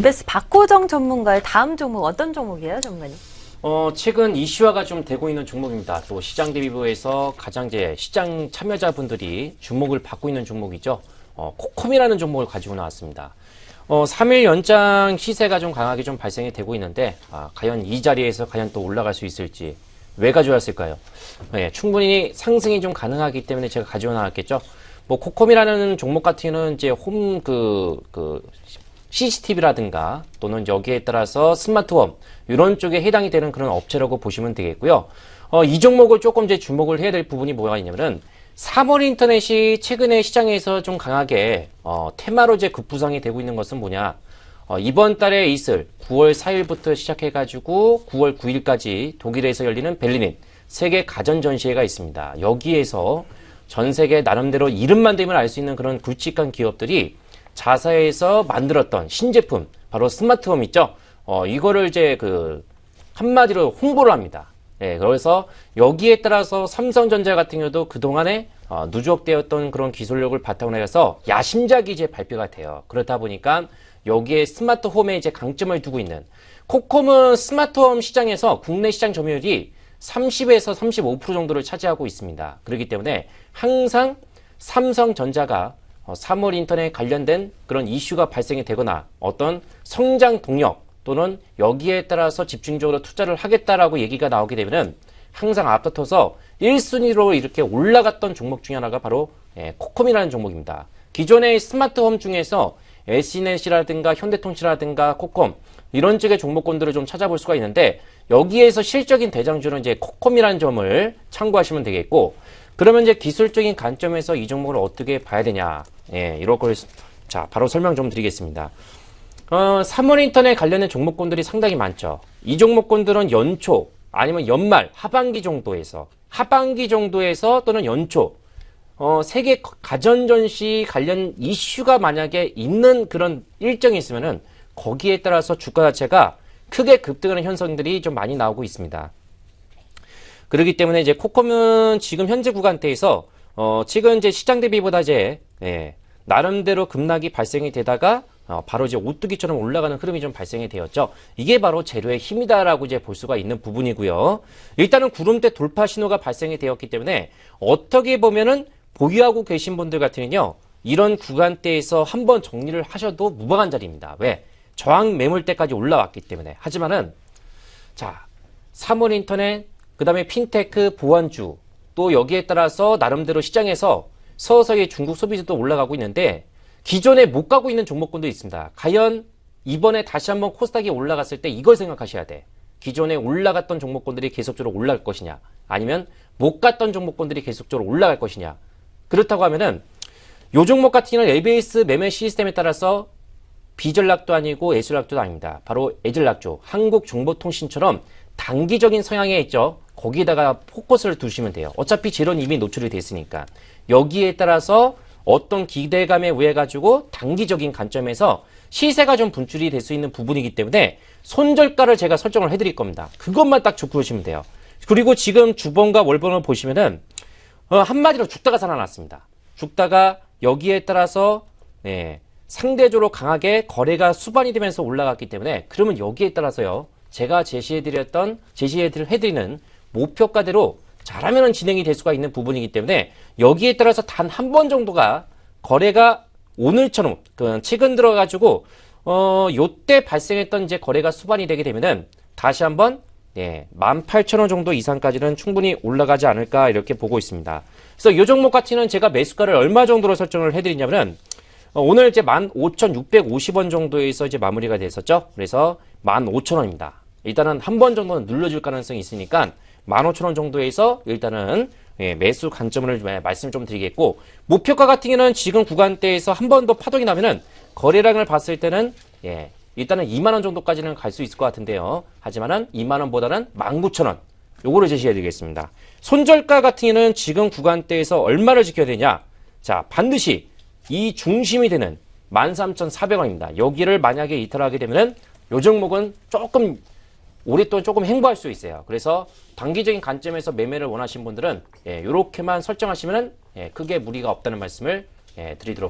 베스 박호정 전문가의 다음 종목 어떤 종목이에요, 전문가님? 어, 최근 이슈화가 좀 되고 있는 종목입니다. 또 시장 대비부에서 가장 이제 시장 참여자분들이 주목을 받고 있는 종목이죠. 어, 코콤이라는 종목을 가지고 나왔습니다. 어, 3일 연장 시세가 좀 강하게 좀 발생이 되고 있는데, 아, 과연 이 자리에서 과연 또 올라갈 수 있을지, 왜 가져왔을까요? 네, 충분히 상승이 좀 가능하기 때문에 제가 가지고 나왔겠죠. 뭐, 코콤이라는 종목 같은 경우는 이제 홈, 그, 그, CCTV라든가 또는 여기에 따라서 스마트홈 이런 쪽에 해당이 되는 그런 업체라고 보시면 되겠고요. 어, 이 종목을 조금 이제 주목을 해야 될 부분이 뭐가 있냐면은 3월 인터넷이 최근에 시장에서 좀 강하게 어, 테마로 이제 급부상이 되고 있는 것은 뭐냐? 어, 이번 달에 있을 9월 4일부터 시작해가지고 9월 9일까지 독일에서 열리는 벨리닌 세계 가전 전시회가 있습니다. 여기에서 전 세계 나름대로 이름만 대면 알 수 있는 그런 굵직한 기업들이 자사에서 만들었던 신제품 바로 스마트홈 있죠. 어, 이거를 이제 그 한마디로 홍보를 합니다. 예, 그래서 여기에 따라서 삼성전자 같은 경우도 그동안에 어, 누적되었던 그런 기술력을 바탕으로 해서 야심작이 이제 발표가 돼요. 그렇다 보니까 여기에 스마트 홈에 이제 강점을 두고 있는 코콤은 스마트 홈 시장에서 국내 시장 점유율이 30에서 35% 정도를 차지하고 있습니다. 그렇기 때문에 항상 삼성전자가 3월 인터넷 관련된 그런 이슈가 발생이 되거나 어떤 성장 동력 또는 여기에 따라서 집중적으로 투자를 하겠다라고 얘기가 나오게 되면은 항상 앞다퉈서 1순위로 이렇게 올라갔던 종목 중에 하나가 바로 예, 코콤이라는 종목입니다. 기존의 스마트홈 중에서 SNS라든가 현대통신이라든가 코콤 이런 쪽의 종목군들을 좀 찾아볼 수가 있는데 여기에서 실적인 대장주는 이제 코콤이라는 점을 참고하시면 되겠고 그러면 이제 기술적인 관점에서 이 종목을 어떻게 봐야 되냐 예, 이럴 걸, 자, 바로 설명 좀 드리겠습니다. 어, 3월 인터넷 관련된 종목군들이 상당히 많죠. 이 종목군들은 연초, 아니면 연말, 하반기 정도에서, 하반기 정도에서 또는 연초, 어, 세계 가전전시 관련 이슈가 만약에 있는 그런 일정이 있으면은 거기에 따라서 주가 자체가 크게 급등하는 현상들이 좀 많이 나오고 있습니다. 그렇기 때문에 이제 코콤은 지금 현재 구간대에서 어, 지금 이제 시장 대비보다 이제 예, 나름대로 급락이 발생이 되다가 어, 바로 이제 오뚜기처럼 올라가는 흐름이 좀 발생이 되었죠. 이게 바로 재료의 힘이다라고 이제 볼 수가 있는 부분이고요. 일단은 구름대 돌파 신호가 발생이 되었기 때문에 어떻게 보면은 보유하고 계신 분들 같으면요. 이런 구간대에서 한번 정리를 하셔도 무방한 자리입니다. 왜? 저항 매물대까지 올라왔기 때문에. 하지만은 자, 3월 인터넷, 그 다음에 핀테크 보안주, 또 여기에 따라서 나름대로 시장에서 서서히 중국 소비자도 올라가고 있는데 기존에 못 가고 있는 종목군도 있습니다. 과연 이번에 다시 한번 코스닥이 올라갔을 때 이걸 생각하셔야 돼. 기존에 올라갔던 종목군들이 계속적으로 올라갈 것이냐, 아니면 못 갔던 종목군들이 계속적으로 올라갈 것이냐. 그렇다고 하면은 요 종목 같은 경우는 LBS 매매 시스템에 따라서 비전락도 아니고 예술락도 아닙니다. 바로 에즐락조, 한국정보통신처럼 단기적인 성향에 있죠. 거기에다가 포커스를 두시면 돼요. 어차피 재료는 이미 노출이 됐으니까. 여기에 따라서 어떤 기대감에 의해 가지고 단기적인 관점에서 시세가 좀 분출이 될 수 있는 부분이기 때문에 손절가를 제가 설정을 해드릴 겁니다. 그것만 딱 좋고 보시면 돼요. 그리고 지금 주봉과 월봉을 보시면은 어, 한마디로 죽다가 살아났습니다. 죽다가 여기에 따라서 네, 상대적으로 강하게 거래가 수반이 되면서 올라갔기 때문에 그러면 여기에 따라서요. 제가 제시해드렸던 제시해드리는 목표가대로 잘하면 진행이 될 수가 있는 부분이기 때문에 여기에 따라서 단 한 번 정도가 거래가 오늘처럼 그 최근 들어가지고 어 요때 발생했던 이제 거래가 수반이 되게 되면은 다시 한번 예, 18,000원 정도 이상까지는 충분히 올라가지 않을까 이렇게 보고 있습니다. 그래서 요 종목 같이는 제가 매수가를 얼마 정도로 설정을 해드리냐면은 어, 오늘 이제 15,650원 정도에서 이제 마무리가 됐었죠. 그래서 15,000원입니다. 일단은 한 번 정도는 눌러줄 가능성이 있으니까 15,000원 정도에서 일단은 예, 매수 관점을 좀 말씀 좀 드리겠고 목표가 같은 경우는 지금 구간대에서 한 번 더 파동이 나면은 거래량을 봤을 때는 예, 일단은 2만 원 정도까지는 갈 수 있을 것 같은데요. 하지만은 2만 원보다는 19,000원 요거를 제시해 드리겠습니다. 손절가 같은 경우는 지금 구간대에서 얼마를 지켜야 되냐? 자, 반드시 이 중심이 되는 13,400원입니다. 여기를 만약에 이탈하게 되면은 요 종목은 조금 오랫동안 조금 행보할 수 있어요. 그래서 단기적인 관점에서 매매를 원하시는 분들은 예, 이렇게만 설정하시면은 예, 크게 무리가 없다는 말씀을 예, 드리도록